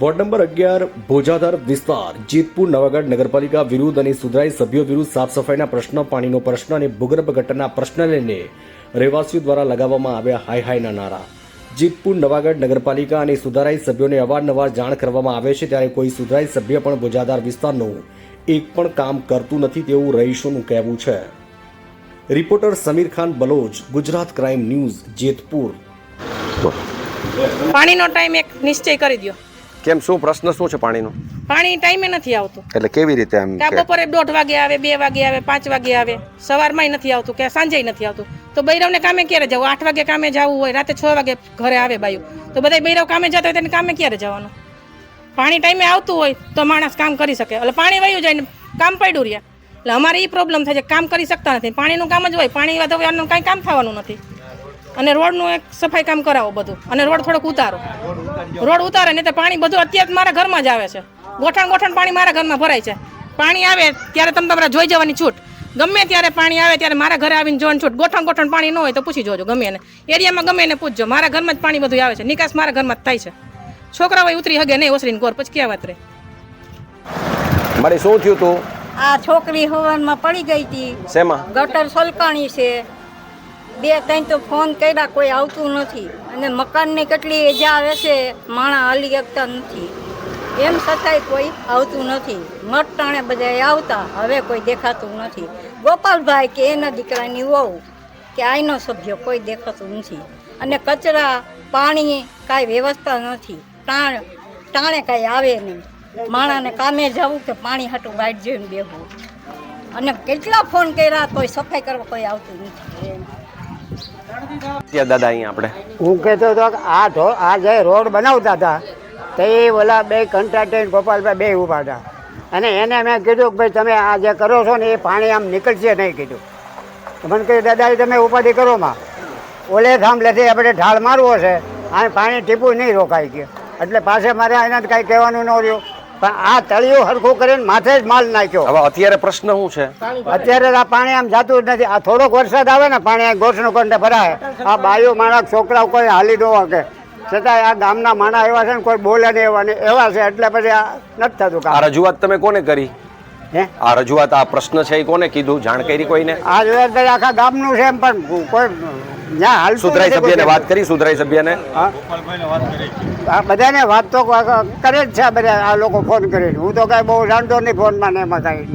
Ward number અગિયાર, ભોજાધર વિસ્તાર. જીતપુર નવાગઢ નગરપાલિકા વિરુદ્ધ અને સુધરાઈ સભ્યો વિરુદ્ધ સાફ સફાઈના પ્રશ્ન, પાણીનો પ્રશ્ન અને ભૂગર્ભ ગટરના પ્રશ્ન લઈને રહેવાસીઓ દ્વારા લગાવવામાં આવ્યા હાય હાયના નારા. જીતપુર નવાગઢ નગરપાલિકા અને સુધારાઈ સભ્યોને અવારનવાર જાણ કરવામાં આવે છે ત્યારે કોઈ સુધરાઈ સભ્ય પણ ભોજાધાર વિસ્તારનું એક પણ કામ કરતું નથી તેવું રહીશોનું કહેવું છે. Reporter Sameer Khan Baloch, Gujarat crime news, Jetpur. પાણીનો ટાઈમ એક નિશ્ચય કરી દો કેમ શું પ્રશ્ન શું છે પાણીનો? પાણી ટાઈમે નથી આવતું. એટલે કેવી રીતે એમ કે બપોરે દોઢ વાગે આવે બે વાગે આવે પાંચ વાગે આવે સવારમાંય નથી આવતું કે સાંજે નથી આવતું. તો બૈરવને કામે ક્યારે જવું? આઠ વાગે કામે જવું હોય રાતે છ વાગે ઘરે આવે બાયું. તો બધા બૈરવ કામે જતા હોય તેને કામે ક્યારે જવાનું? પાણી ટાઈમે આવતું હોય તો માણસ કામ કરી શકે. એટલે પાણી વયું જાય ને કામ પડ્યું રહ્યા એટલે અમારે એ પ્રોબ્લેમ થાય છે કામ કરી શકતા નથી. પાણીનું કામ જ હોય. પાણી હોય કાંઈ કામ થવાનું નથી. અને રોડનું એક સફાઈ કામ કરાવો બધું. અને રોડ થોડોક ઉતારો. રોડ ઉતારે ને તો પાણી બધું અત્યારે મારા ઘરમાં જ આવે છે. ગોઠણ ગોઠણ પાણી મારા ઘરમાં ભરાય છે. પાણી આવે ત્યારે તમે તમારે જોઈ જવાની છૂટ. ગમે ત્યારે પાણી આવે ત્યારે મારા ઘરે આવીને જોવાનું છૂટ. ગોઠણ ગોઠણ પાણી ન હોય તો પૂછી જોજો ગમે એને. એરિયામાં ગમે એને પૂછજો. મારા ઘરમાં જ પાણી બધું આવે છે. નિકાસ મારા ઘરમાં જ થાય છે. છોકરાઓ ઉતરી હગે નહીં ઓસરીને ગોર. પછી ક્યાં વાત રહે? મારે શું થયું તું? આ છોકરી હવનમાં પડી ગઈ હતી શેમાં? ગટર સલકાણી છે. બે ત્રણ તો ફોન કર્યા, કોઈ આવતું નથી. અને મકાનની કેટલી ઈજા આવે છે, માણા હાલી શકતા નથી. એમ છતાંય કોઈ આવતું નથી. મટટાણે બધા આવતા, હવે કોઈ દેખાતું નથી. ગોપાલભાઈ કે એના દીકરાની વહુ, કે આઈનો સભ્ય, કોઈ દેખાતું નથી. અને કચરા, પાણી કાંઈ વ્યવસ્થા નથી. ટાણ ટાણે કાંઈ આવે નહીં. માણાને કામે જવું કે પાણી હાટું વાઈટ જોઈને બેહવું. અને કેટલા ફોન કર્યા, તોય સફાઈ કરવા કોઈ આવતું નથી. દાદા આપણે. હું કહેતો હતો કે આ ઢો આ જે રોડ બનાવતા હતા, તે ઓલા બે કોન્ટ્રાક્ટર ગોપાલભાઈ બે ઊભા હતા. અને એને મેં કીધું કે ભાઈ તમે આ જે કરો છો ને એ પાણી આમ નીકળશે નહીં કીધું. મને કહ્યું દાદા તમે ઉપાધિ કરો માં. ઓલે થાંભલેથી આપણે ઢાળ મારવો છે, આ પાણી ટીપું નહીં રોકાઈ ગયું. એટલે પાસે મારે એના કાંઈ કહેવાનું ન રહ્યું. પણ આ તળિયું હરખું કરીને માથે જ માલ નાખ્યો. હવે અત્યારે પ્રશ્ન શું છે? અત્યારે આ પાણી આમ જાતું જ નથી. આ થોડોક વરસાદ આવે ને પાણી ગોઠનું કોને ભરાય. આ બાયો માણસ છોકરાઓ કોઈ હાલી ન કે છતાંય આ ગામના માણા એવા છે ને કોઈ બોલે નહીં એવા નહીં એવા છે એટલે પછી આ નથી થતું આ રજૂઆત તમે કોને કરી? હે? આ રજૂઆત આ પ્રશ્ન છે એ કોને કીધું? જાણ કરી કોઈને? આ રજૂઆત આખા ગામનું છે એમ પણ કોઈ સુધરાઈ સભ્યને વાત કરી સુધરાઈ સભ્યને? હા? બધાને વાત તો કરે જ છે બધા આ લોકો ફોન કરીને હું તો કાંઈ બહુ જાણતો નહીં ફોનમાં ને એમાં કાંઈ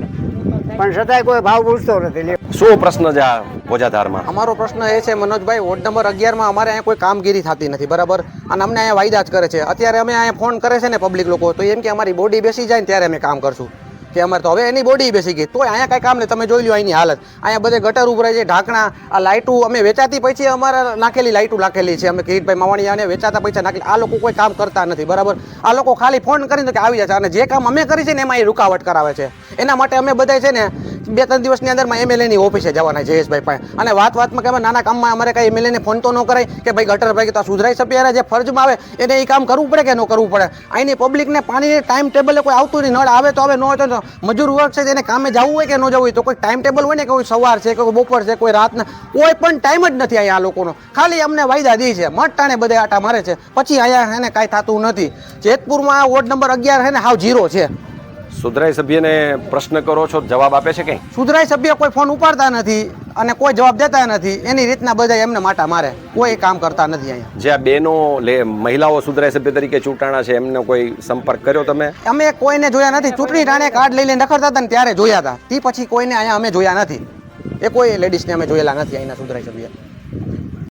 પણ છતાંય કોઈ ભાવ પૂછતો નથી શું પ્રશ્ન છે આ ભોજાધારમાં અમારો પ્રશ્ન એ છે મનોજભાઈ વોર્ડ નંબર અગિયારમાં અમારે અહીંયા કોઈ કામગીરી થતી નથી બરાબર? અને અમને અહીંયા વાયદા જ કરે છે. અત્યારે અમે અહીંયા ફોન કરે છે ને પબ્લિક લોકો તો એમ કે અમારી બોડી બેસી જાય ને ત્યારે અમે કામ કરશું. કે અમારે તો હવે એની બોડી બેસી ગઈ. તોય અહીંયા કાંઈ કામ નહીં. તમે જોઈ લો અહીંની હાલત. અહીંયા બધે ગટર ઉભરાય છે ઢાંકણા, આ લાઇટું અમે વેચાતી પછી અમારે નાખેલી લાઇટું નાખેલી છે. અમે કિરીટભાઈ માવાણીયાને વેચાતા પૈસા નાખેલી. આ લોકો કોઈ કામ કરતા નથી. બરાબર? આ લોકો ખાલી ફોન કરીને કે આવી જાય છે અને જે કામ અમે કરી છે ને એમાં એ રૂકાવટ કરાવે છે. એના માટે અમે બધા છે ને બે ત્રણ દિવસની અંદરમાં એમએલએની ઓફિસે જવાના જયેશભાઈ પાસે. અને વાત વાતમાં કે નાના કામમાં અમારે કાંઈ એમએલએને ફોન તો ન કરાય કે ભાઈ ગટર ભાઈ તો સુધરાઈ સભ્યના જે ફરજમાં આવે એને એ કામ કરવું પડે કે ન કરવું પડે? અહીંની પબ્લિકને પાણીની ટાઈમ ટેબલે કોઈ આવતું નહીં. નળ આવે તો આવે, ન હોય તો મજૂર વર્ગ છે એને કામે જવું હોય કે ન જવું હોય, તો કોઈ ટાઈમ ટેબલ હોય ને કોઈ સવાર છે કોઈ બપોર છે, કોઈ રાતના, કોઈ પણ ટાઈમ જ નથી અહીંયા લોકોનો. ખાલી અમને વાયદા દે છે. મટાણે બધે આટા મારે છે. પછી અહીંયા એને કાંઈ થતું નથી. જેતપુરમાં વોર્ડ નંબર અગિયાર છે ને, હાવ જીરો છે. સુધરાઈ સભ્યને પ્રશ્ન કરો છો જવાબ આપે છે કે સુધરાઈ સભ્ય કોઈ ફોન ઉપાડતા નથી અને કોઈ જવાબ દેતા નથી. એની રીતના બધા એમને માટા મારે. કોઈ કામ કરતા નથી અહીંયા. જે આ બેનો લે મહિલાઓ સુધરાઈ સભ્ય તરીકે ચૂંટાણા છે એમનો કોઈ સંપર્ક કર્યો તમે? અમે કોઈને જોયા નથી. ચૂંટણી ટાણે કાર્ડ લઈને નખરતા હતા ને ત્યારે જોયા હતા. તે પછી કોઈને અહીંયા અમે જોયા નથી. એ કોઈ લેડીઝને અમે જોયેલા નથી અહીંના સુધરાઈ સભ્ય.